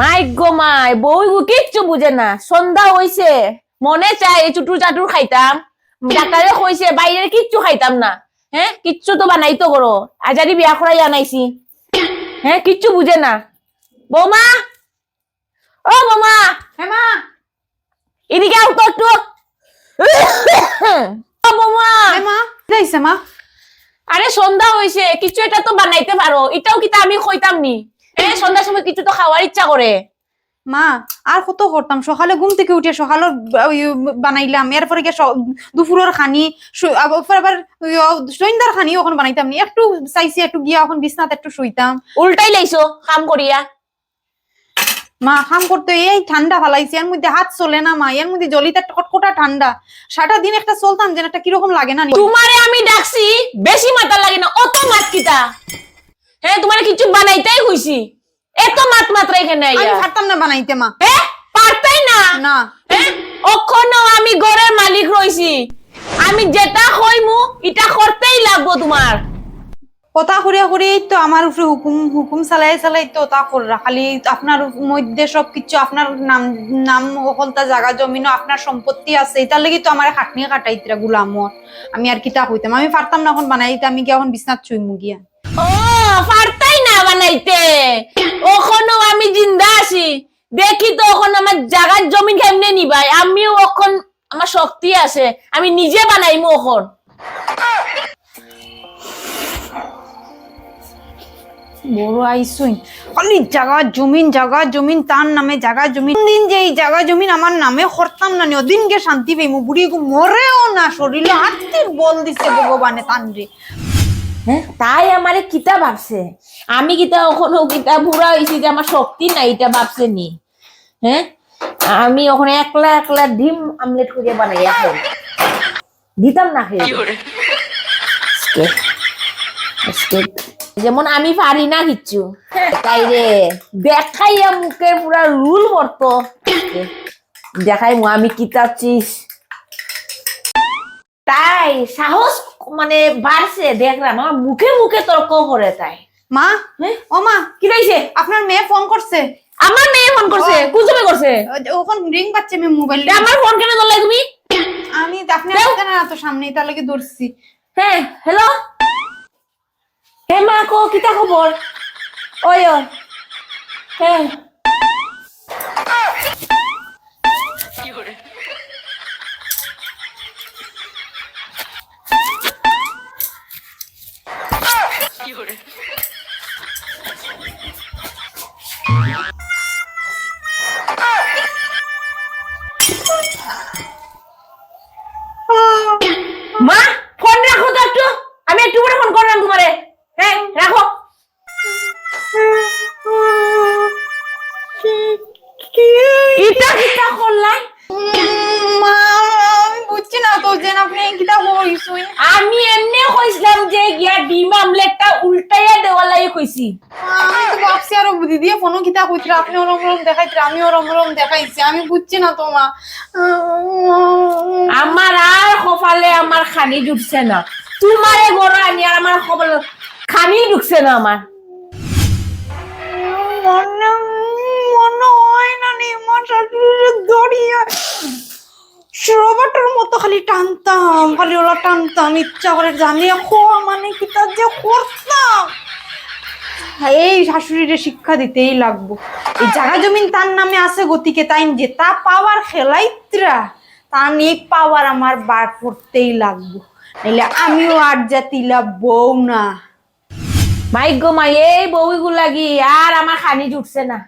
মাই গো মাই বউ কিচ্ছু বুঝে না। সন্ধ্যা হইছে মনে চায় এই চুটুর চাটুর খাইতাম। ডাক্তারে কইছে বাইরে কিচ্ছু খাইতাম না হ্যাঁ? কিচ্ছু তো বানাইতো করো। আজারি বিয়া করাই আনাইছি। হ্যাঁ? কিচ্ছু বুঝে না। বৌমা! ও বৌমা! হ্যাঁ মা! এদিকে আও তো একটু। ও বৌমা! হ্যাঁ মা! মা? আরে সন্ধ্যা হইছে কিছু এটা তো বানাইতে পারো। এটাও কিতা আমি কইতাম নি? এ সন্ধ্যার সময় কিছু তো খাওয়ার ইচ্ছা করে। মা আর কত করতাম? সকালে ঘুম থেকে উঠে ওই বানাইলাম। এরপরে গিয়ে দুপুরের খানি আবার সন্ধ্যার খানি ওখানে বানাইতাম নি। একটু চাইছি একটু গিয়া এখন বিছনাতে একটু শুইতাম। উল্টাই লাইছো কাম করিয়া। মা খাম করতে এই ঠান্ডা ফালাইছি। এর মধ্যে হাত চলে না মা। এর মধ্যে জলিতে একটা কটকটা ঠান্ডা। সারাটা দিন একটা চলতাম যেন একটা কীরকম লাগে না? তোমারে আমি ডাকছি বেশি মাথা লাগে না অত মাত কিতা হ্যাঁ তোমার কিছু বানাইতেই হইছি। এত মাত মাত্রা এখানে আইয়া। আমি পারতাম না বানাইতে মা। হ্যাঁ পারতাই না? না। হ্যাঁ অখনো আমি ঘরের মালিক রইছি। আমি যেটা কইমু এটা করতেই লাগবো তোমার। কথা করিয়া করিয়াই তো আমার উপরে হুকুম হুকুম চালাই চালাই তো তা কররা। খালি আপনার মধ্যে সব কিছু আপনার নাম নাম হলতা জায়গা জমিনও আপনার সম্পত্তি আছে। এটার লাগি তো আমার খাটনি কাটাইতরা গুলামর আমি আর কিতা কইতাম আমি পারতাম না এখন বানাইতে আমি গিয়ে এখন বিছনাত চুইমু গিয়া। ও পারতাই না বানাইতে। ওখনো আমি জিন্দা আছি। দেখি তো ওখন আমার জাগার জমি কেমনে নিবাই। আমিও ওখন আমার শক্তি আছে। আমি নিজে বানাইমু ওখন। বড় আইসুই খালি জায়গা জমিন জায়গা জমিন, তার নামে জায়গা জমিন। দিন যে এই জায়গা জমিন আমার নামে করতাম না নি ওদিন শান্তি পাইমু। বুড়ি মরেও না, শরীরে হাতির বল দিছে ভগবানে তানরে। হ্যাঁ? তাই আমারে কিতা ভাবছে? আমি কিতা ওখানে কিতা বুড়া হয়েছি যে আমার শক্তি নাই এটা ভাবছে নি। হ্যাঁ? আমি ওখানে একলা একলা ডিম আমলেট করে বানাইয়া খাই দিতাম না খেয়ে. যেমন আমি পারি না কিচ্ছু। তাই রে। দেখাইয়া মুখে পুরা রুল বর্ত দেখাই মু আমি কিতাবছিস তাই সাহস মানে বাড়ছে দেখলাম আমার মুখে মুখে তর্ক করে তাই। মা? ও মা কি রয়েছে আপনার মেয়ে ফোন করছে। আমার মেয়ে ফোন করছে কুজুমে করছে। ওখান রিং পাচ্ছে আমি মোবাইল আমার ফোন কেন ধরলে তুমি? আমি আপনি দাও। আসতেন না তো সামনে তার লাগে ধরছি। হ্যাঁ হ্যালো? হে মা কো কিতা খবর? ওই ওই। হ্যাঁ কইছিলাম যে গিয়া ডিম আমলেটটা উল্টাইয়া দেওয়া লাগে কইছি। আমি তো ভাবছি আরও বুদ্ধি দিয়ে ফোনও কিতা কইতরা আপনি ওরম ওরম দেখাইতরা আমি ওরম ওরম দেখাইছি আমি বুঝছি না তো মা আমার আর কপালে আমার খানি ঢুকছে না। তোমারে গড় আনি আর আমার কপালে খানি ঢুকছে না আমার মনে মনে হয় না নি আমার শাশুড়ির দড়িয়ে রবার্টের মতো খালি টানতাম, খালি ওরা টানতাম, ইচ্ছা করে জানি খোয়া মানে কি তার যে করতাম এই শাশুড়িরে শিক্ষা দিতেই লাগবো। এই জায়গা জমিন তার নামে আছে গতিকে, তাই যে তা পাওয়ার খেলাইত্রা তা নিয়ে পাওয়ার আমার বার করতেই লাগবো। নাইলে আমিও আর জাতিলা বউ না। মাইক গো মাই, এই বউইগু লাগি আর আমার খানি জুটছে না।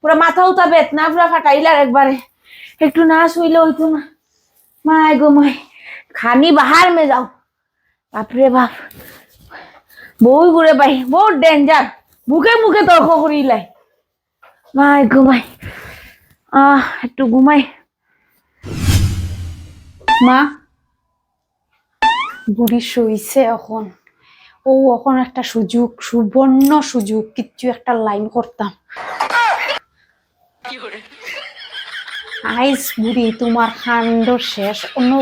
পুরা মাথা উঠা বেতনা পুরা ফাটাইলার একবারে। একটু না শুইলে হইতো না। মাই গো মাই খানি বাহার মে যাও বাপরে বাপ বউই ঘুরে পাই বহুত ডেঞ্জার মুখে মুখে তর্ক করিলাই মাই গো মাই আহ একটু ঘুমাই মা বুড়ি শুইছে এখন ও এখন একটা সুযোগ সুবর্ণ সুযোগ কিচ্ছু একটা লাইন করতাম আইস বুড়ি, তোমার খান্ড শেষ। অন্য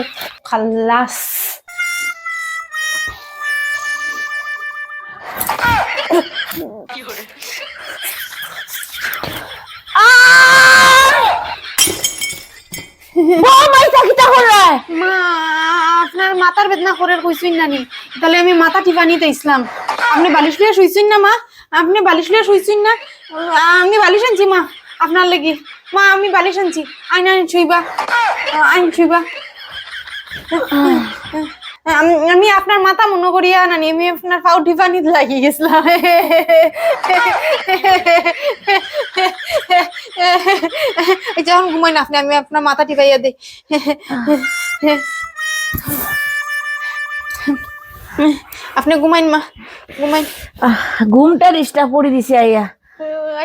খাল্লাস আপনার মাথার বেদনা করে কইসুন না তাহলে আমি মাথা টিপানিতে ইসলাম। আপনি বালিশ লিয়া শুইছেন না, মা? আপনি বালিশ লিয়া শুইছেন না? আপনি বালিশ আনছি, মা, আপনার লাগি। মা আমি বালিশ আনছি। আইন আইন আহ, আইন শুইবা আম- আপনার মাথা মনে করিয়া নানি আমি আপনার পাউ টিপানিতে লাগি গেছিলাম। যখন ঘুমাই না আপনি আমি আপনার মাথা টিপাইয়া দিই। আপনি ঘুমাইন মা। ঘুমাইন। ঘুমটা ডিস্টার্ব করে দিছে আইয়া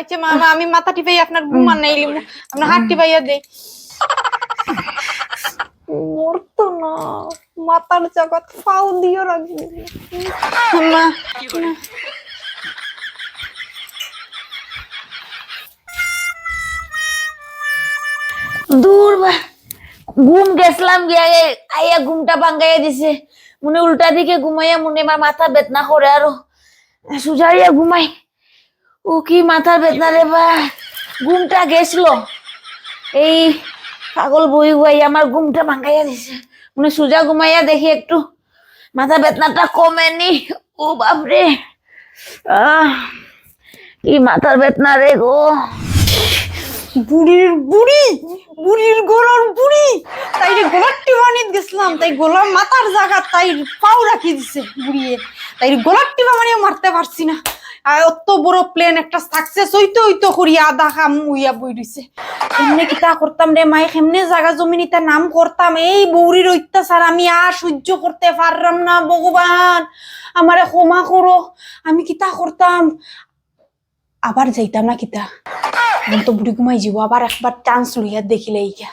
আচ্ছা মা মা, আমি মাথা টিপাই আপনার ঘুমান নাই আপনার হাত টিপাইয়া দেই। মরতো না। মাথার জগৎ ফাউ দিও রাখবি মা দূর ঘুম গেছিলাম গিয়া আইয়া ঘুমটা ভাঙ্গাইয়া দিছে। মনে উল্টা দিকে ঘুমাইয়া মনে আমার মাথা বেদনা করে আরও। সুজারিয়া ঘুমাই। ও কি মাথার বেদনা রে বা? ঘুমটা গেছিল। এই পাগল বই বই আমার ঘুমটা ভাঙ্গাইয়া দিছে। মানে সুজা ঘুমাইয়া দেখি একটু। মাথা বেদনাটা কমেনি। ও বাপরে। কি মাথার বেদনা রে গো। বুড়ির বুড়ি, বুড়ির গলার বুড়ি। তাই রে গলার টিপানিত গেছিলাম। তাই গলার মাথার জায়গা তাই পাও রাখি দিছে বুড়িয়ে। তাই গলার মানে মারতে পারছি না। অত বড় প্লেন একটা সাকসেস হইতো হইতো করিয়া আধা খাম উইয়া বই রইছে। এমনি কিতা করতাম রে মাই, কেমনে জায়গা জমিন ইতা নাম করতাম? এই বৌরির অত্যাচার, আমি আর সহ্য করতে পারলাম না, ভগবান। আমারে ক্ষমা করো, আমি কিতা করতাম? আবার যাইতাম না কিতা এখন তো বুড়ি ঘুমাই যাব, আবার একবার চান্স লইয়া দেখিলে ইয়া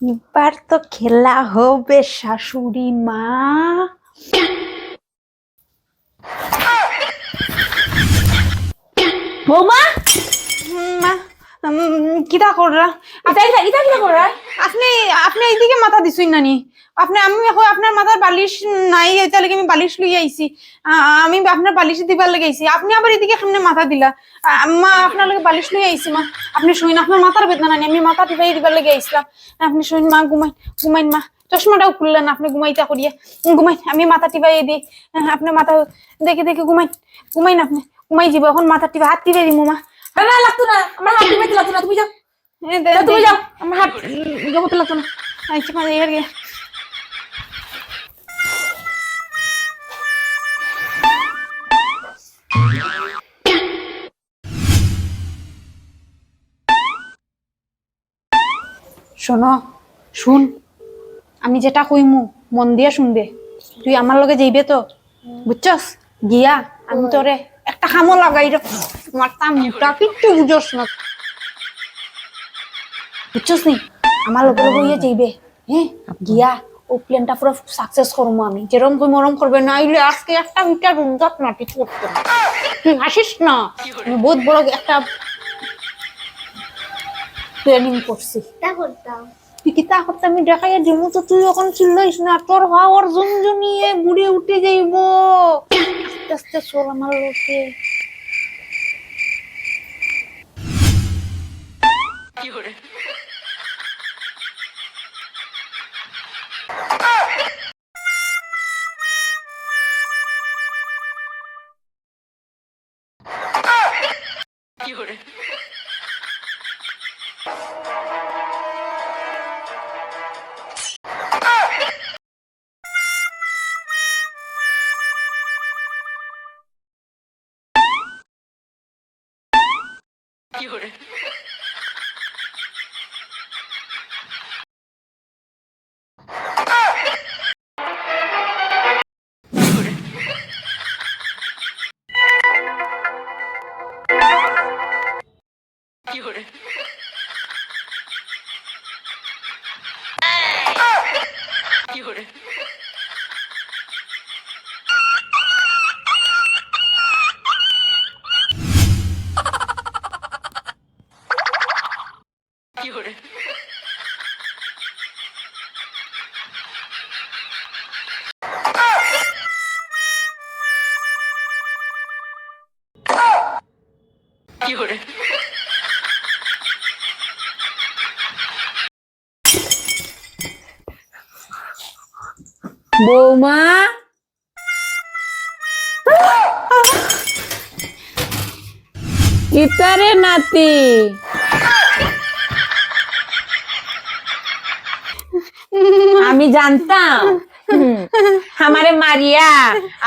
এবার তো খেলা হবে শাশুড়ি মা। বৌমা? মা। কিতা কররা আপনি আপনি এইদিকে মাথা দিছুই নানি। আপনি আমি এখন আপনার মাথার বালিশ নাই এটা লাগে আমি বালিশ লই আইছি আমি আপনার বালিশ দিবার লাগে আইছি আপনি আবার এদিকে সামনে মাথা দিলা। মা আপনার লাগে বালিশ লই আইছি মা। আপনি শুইন আপনার মাথার বেদনা নানি। আমি মাথা টিপাই দিবার লাগে আইছিলাম আপনি শুইন মা ঘুমাইন ঘুমাইন মা। চশমাটাও খুললেন আপনি ঘুমাইতা করিয়া ঘুমাইন আমি মাথা টিপাই দিই আপনি মাথা দেখে দেখে ঘুমাইন ঘুমাইন আপনি। ঘুমাই যাব এখন মাথা টিপা হাত টিপে দিমু মা। না না লাগতো না। আমার হাত দিতে লাগতো না। তুমি যাও। তুমি যাও। আমার হাত জগতে লাগতো না। আচ্ছা মা এর গে শোনো শুন। আমি যেটা কইমু মন দিয়া শুনবে। তুই আমার লগে যাইবে তো। বুঝছস? গিয়া আমি তোরে একটা খামো লাগাই রে মারতাম মুখটা কিচ্ছু বুঝস না। বুঝছস নি? আমার লগে ইয়ে যাইবে। হ্যাঁ? গিয়া ও প্লেনটা পুরো সাকসেস করব আমি। যেরকম তুই মরম করবে না ইলে আজকে একটা মিটার রুমজাত কিছু করতে তুই হাসিস না? আমি বহুত বড় একটা প্ল্যানিং করছি। তা করতাম? তুই কি তা করতে আমি দেখাইয়া দিব তো তুই এখন চিল্লাইস না। তোর হাওয়ার জমজমিয়ে বুড়ে উঠে যাইব। আস্তে আস্তে চল আমার লোকে কি করে? বৌমা? কিতারে নাতি। আমি জানতাম। আমারে মারিয়া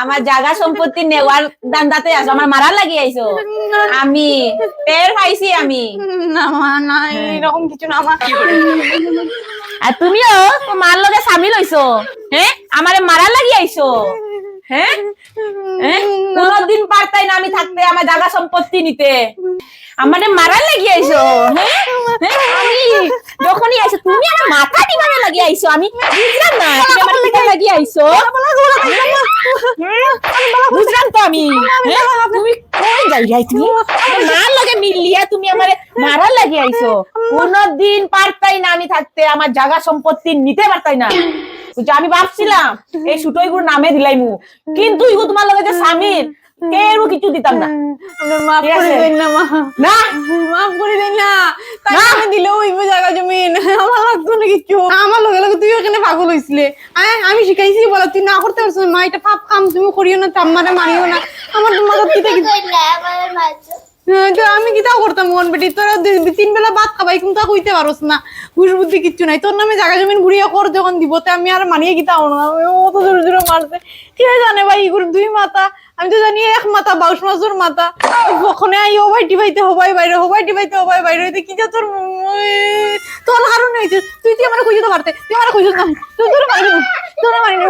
আমার জায়গা সম্পত্তি নেওয়ার দান্দাতে আছো আমার মারা লাগি আইছো। আমি টের পাইছি আমি। না না এরকম কিছু না মা। আর তুমিও তো মার লগে সামিল হইছো হ্যাঁ আমারে মারা লাগি আইছো হ্যাঁ পারতাই না আমি থাকতে আমার জায়গা সম্পত্তি নিতে। আমারে মারা লাগি আইছো হ্যাঁ? আমি তুমি লাগি হ্যাঁ? কোনদিন পারতাই না আমি থাকতে, আমার জায়গা সম্পত্তি নিতে পারতাই না। আমি ভাবছিলাম, এই সুটোই গুলো নামে দিলাইমু। কিন্তু তোমার লগে যে স্বামীর কেউ কিছু দিতাম না। আমরা মাফ করে দেন না মা। না? মাফ করে দেন না। তাই দিলেও হইব জায়গা জমিন আমার লাগতো না কিছু। আমার লগে লগে তুই ওখানে পাগল হইছিলে। আমি শিখাইছি বলা তুই না করতে পারছিস মা এটা পাপ কাম তুমি করিও না তাম্মারে মারিও না। আমার তোমার কিতা কিতা হ্যাঁ, তো আমি কিতাও করতাম মন বেটি? তোরা তিন বেলা ভাত খাবাই, কিন্তু তা কইতে পারোস না। ঘুষ বুদ্ধি কিচ্ছু নাই। তোর নামে জায়গা জমিন ঘুরিয়ে কর যখন দিব, তে আমি আর মানিয়ে কিতাও না? অত জোরে জোরে মারছে। কে জানে ভাই ইগুর দুই মাথা। আমি তো জানি এক মাথা বাউশ মাসুর মাথা। ওখানে আই হবাই টিভাইতে হবাই বাইরে হবাই টিভাইতে হবাই বাইরে হইতে, কি যে তোর তোর কারণে হয়েছে। তুই তুই আমার খুঁজে তো পারতে? তুই আমার খুঁজে না তুই তোর বাইরে